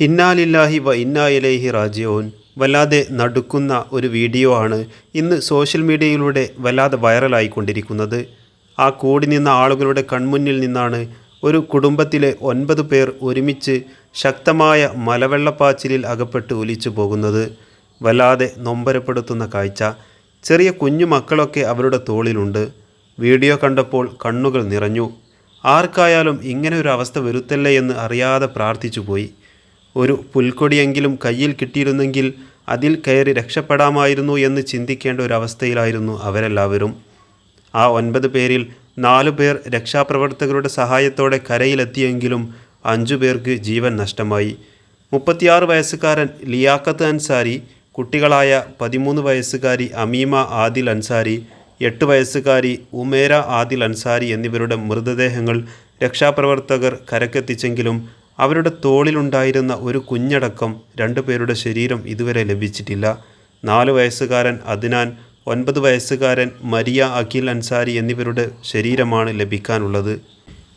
ഇന്നാലില്ലാഹി വ ഇന്നാ ഇലൈഹി റാജിയോൻ വല്ലാതെ നടുക്കുന്ന ഒരു വീഡിയോ ആണ് ഇന്ന് സോഷ്യൽ മീഡിയയിലൂടെ വല്ലാതെ വൈറലായിക്കൊണ്ടിരിക്കുന്നത്. ആ കൂടി നിന്ന ആളുകളുടെ കൺമുന്നിൽ നിന്നാണ് ഒരു കുടുംബത്തിലെ ഒൻപത് പേർ ഒരുമിച്ച് ശക്തമായ മലവെള്ളപ്പാച്ചിലിൽ അകപ്പെട്ട് ഒലിച്ചു പോകുന്നത്. വല്ലാതെ നൊമ്പരപ്പെടുത്തുന്ന കാഴ്ച. ചെറിയ കുഞ്ഞു മക്കളൊക്കെ അവരുടെ തോളിലുണ്ട്. വീഡിയോ കണ്ടപ്പോൾ കണ്ണുകൾ നിറഞ്ഞു. ആർക്കായാലും ഇങ്ങനെ ഒരു അവസ്ഥ വരുത്തല്ലേ എന്ന് അറിയാതെ പ്രാർത്ഥിച്ചു പോയി ഒരു പുൽക്കൊടിയെങ്കിലും കയ്യിൽ കിട്ടിയിരുന്നെങ്കിൽ അതിൽ കയറി രക്ഷപ്പെടാമായിരുന്നു എന്ന് ചിന്തിക്കേണ്ട ഒരു അവസ്ഥയിലായിരുന്നു അവരെല്ലാവരും. ആ ഒൻപത് പേരിൽ നാലു പേർ രക്ഷാപ്രവർത്തകരുടെ സഹായത്തോടെ കരയിലെത്തിയെങ്കിലും അഞ്ചു പേർക്ക് ജീവൻ നഷ്ടമായി. മുപ്പത്തിയാറ് വയസ്സുകാരൻ ലിയാഖത്ത് അൻസാരി കുട്ടികളായ പതിമൂന്ന് വയസ്സുകാരി അമീമ ആദിൽ അൻസാരി എട്ട് വയസ്സുകാരി ഉമേര ആദിൽ അൻസാരി എന്നിവരുടെ മൃതദേഹങ്ങൾ രക്ഷാപ്രവർത്തകർ കരക്കെത്തിച്ചെങ്കിലും അവരുടെ തോളിലുണ്ടായിരുന്ന ഒരു കുഞ്ഞടക്കം രണ്ടുപേരുടെ ശരീരം ഇതുവരെ ലഭിച്ചിട്ടില്ല. നാല് വയസ്സുകാരൻ അദ്നാൻ ഒൻപത് വയസ്സുകാരൻ മരിയ അഖിൽ അൻസാരി എന്നിവരുടെ ശരീരമാണ് ലഭിക്കാനുള്ളത്.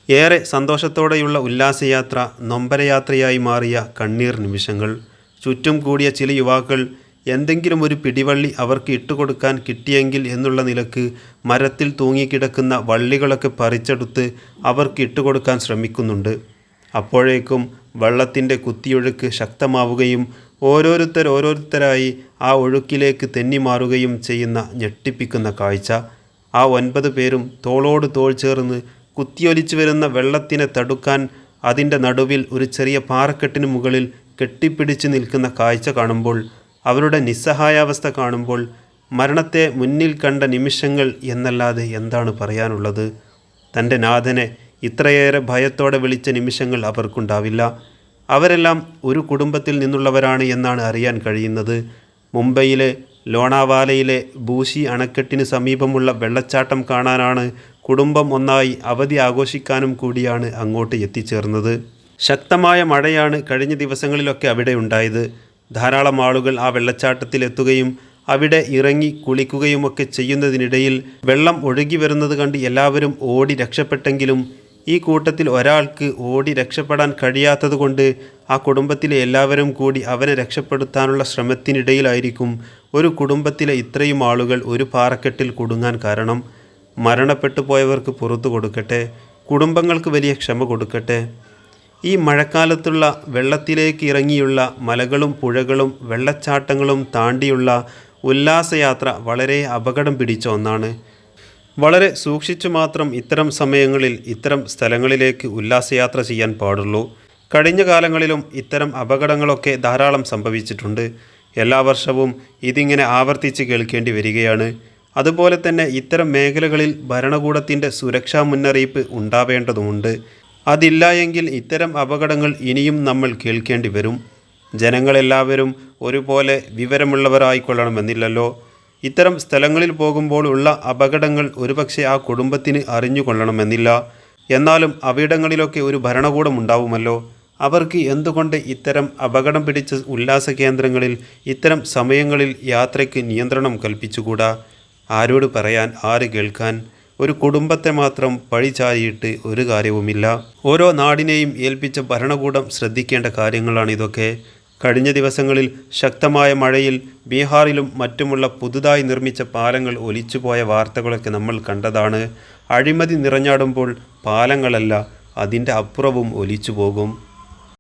ഏറെ സന്തോഷത്തോടെയുള്ള ഉല്ലാസയാത്ര നൊമ്പരയാത്രയായി മാറിയ കണ്ണീർ നിമിഷങ്ങൾ. ചുറ്റും കൂടിയ ചില യുവാക്കൾ എന്തെങ്കിലും ഒരു പിടിവള്ളി അവർക്ക് ഇട്ടുകൊടുക്കാൻ കിട്ടിയെങ്കിൽ എന്നുള്ള നിലയ്ക്ക് മരത്തിൽ തൂങ്ങിക്കിടക്കുന്ന വള്ളികളൊക്കെ പറിച്ചെടുത്ത് അവർക്ക് ഇട്ടുകൊടുക്കാൻ ശ്രമിക്കുന്നുണ്ട്. അപ്പോഴേക്കും വെള്ളത്തിന്റെ കുത്തിയൊഴുക്ക് ശക്തമാവുകയും ഓരോരുത്തർ ഓരോരുത്തരായി ആ ഒഴുക്കിലേക്ക് തെന്നിമാറുകയും ചെയ്യുന്ന ഞെട്ടിപ്പിക്കുന്ന കാഴ്ച. ആ ഒൻപത് പേരും തോളോട് തോൾ ചേർന്ന് കുത്തിയൊലിച്ചു വരുന്ന വെള്ളത്തിനെ തടുക്കാൻ അതിന്റെ നടുവിൽ ഒരു ചെറിയ പാറക്കെട്ടിന് മുകളിൽ കെട്ടിപ്പിടിച്ച് നിൽക്കുന്ന കാഴ്ച കാണുമ്പോൾ അവരുടെ നിസ്സഹായാവസ്ഥ കാണുമ്പോൾ മരണത്തെ മുന്നിൽ കണ്ട നിമിഷങ്ങൾ എന്നല്ലാതെ എന്താണ് പറയാനുള്ളത്? തന്റെ നാഥനെ ഇത്രയേറെ ഭയത്തോടെ വിളിച്ച നിമിഷങ്ങൾ അവർക്കുണ്ടാവില്ല. അവരെല്ലാം ഒരു കുടുംബത്തിൽ നിന്നുള്ളവരാണ് എന്നാണ് അറിയാൻ കഴിയുന്നത്. മുംബൈയിലെ ലോണാവാലയിലെ ബൂശി അണക്കെട്ടിന് സമീപമുള്ള വെള്ളച്ചാട്ടം കാണാനാണ് കുടുംബം ഒന്നായി അവധി ആഘോഷിക്കാനും കൂടിയാണ് അങ്ങോട്ട് എത്തിച്ചേർന്നത്. ശക്തമായ മഴയാണ് കഴിഞ്ഞ ദിവസങ്ങളിലൊക്കെ അവിടെ ഉണ്ടായത്. ധാരാളം ആളുകൾ ആ വെള്ളച്ചാട്ടത്തിലെത്തുകയും അവിടെ ഇറങ്ങി കുളിക്കുകയുമൊക്കെ ചെയ്യുന്നതിനിടയിൽ വെള്ളം ഒഴുകി വരുന്നത് കണ്ട് എല്ലാവരും ഓടി രക്ഷപ്പെട്ടെങ്കിലും ഈ കൂട്ടത്തിൽ ഒരാൾക്ക് ഓടി രക്ഷപ്പെടാൻ കഴിയാത്തതുകൊണ്ട് ആ കുടുംബത്തിലെ എല്ലാവരും കൂടി അവനെ രക്ഷപ്പെടുത്താനുള്ള ശ്രമത്തിനിടയിലായിരിക്കും ഒരു കുടുംബത്തിലെ ഇത്രയും ആളുകൾ ഒരു പാറക്കെട്ടിൽ കുടുങ്ങാൻ കാരണം. മരണപ്പെട്ടു പോയവർക്ക് പുറത്തു കൊടുക്കട്ടെ കുടുംബങ്ങൾക്ക് വലിയ ക്ഷമ കൊടുക്കട്ടെ. ഈ മഴക്കാലത്തുള്ള വെള്ളത്തിലേക്ക് ഇറങ്ങിയുള്ള മലകളും പുഴകളും വെള്ളച്ചാട്ടങ്ങളും താണ്ടിയുള്ള ഉല്ലാസയാത്ര വളരെ അപകടം പിടിച്ച ഒന്നാണ്. വളരെ സൂക്ഷിച്ചു മാത്രം ഇത്തരം സമയങ്ങളിൽ ഇത്തരം സ്ഥലങ്ങളിലേക്ക് ഉല്ലാസയാത്ര ചെയ്യാൻ പാടുള്ളൂ. കഴിഞ്ഞ കാലങ്ങളിലും ഇത്തരം അപകടങ്ങളൊക്കെ ധാരാളം സംഭവിച്ചിട്ടുണ്ട്. എല്ലാ വർഷവും ഇതിങ്ങനെ ആവർത്തിച്ച് കേൾക്കേണ്ടി വരികയാണ്. അതുപോലെ തന്നെ ഇത്തരം മേഖലകളിൽ ഭരണകൂടത്തിന്റെ സുരക്ഷാ മുന്നറിയിപ്പ് ഉണ്ടാവേണ്ടതുമുണ്ട്. അതില്ല എങ്കിൽ ഇത്തരം അപകടങ്ങൾ ഇനിയും നമ്മൾ കേൾക്കേണ്ടി വരും. ജനങ്ങളെല്ലാവരും ഒരുപോലെ വിവരമുള്ളവരായിക്കൊള്ളണമെന്നില്ലല്ലോ. ഇത്തരം സ്ഥലങ്ങളിൽ പോകുമ്പോൾ ഉള്ള അപകടങ്ങൾ ഒരുപക്ഷെ ആ കുടുംബത്തിന് അറിഞ്ഞുകൊള്ളണമെന്നില്ല. എന്നാലും അവിടങ്ങളിലൊക്കെ ഒരു ഭരണകൂടം ഉണ്ടാവുമല്ലോ. അവർക്ക് എന്തുകൊണ്ട് ഇത്തരം അപകടം പിടിച്ച ഉല്ലാസ കേന്ദ്രങ്ങളിൽ ഇത്തരം സമയങ്ങളിൽ യാത്രയ്ക്ക് നിയന്ത്രണം കൽപ്പിച്ചുകൂടാ? ആരോട് പറയാൻ ആര് കേൾക്കാൻ? ഒരു കുടുംബത്തെ മാത്രം പഴിചാരിയിട്ട് ഒരു കാര്യവുമില്ല. ഓരോ നാടിനെയും ഏൽപ്പിച്ച ഭരണകൂടം ശ്രദ്ധിക്കേണ്ട കാര്യങ്ങളാണ് ഇതൊക്കെ കഴിഞ്ഞ ദിവസങ്ങളിൽ ശക്തമായ മഴയിൽ ബീഹാറിലും മറ്റുമുള്ള പുതുതായി നിർമ്മിച്ച പാലങ്ങൾ ഒലിച്ചുപോയ വാർത്തകളൊക്കെ നമ്മൾ കണ്ടതാണ്. അഴിമതി നിറഞ്ഞാടുമ്പോൾ പാലങ്ങളല്ല അതിന്റെ അപ്പുറവും ഒലിച്ചു പോകും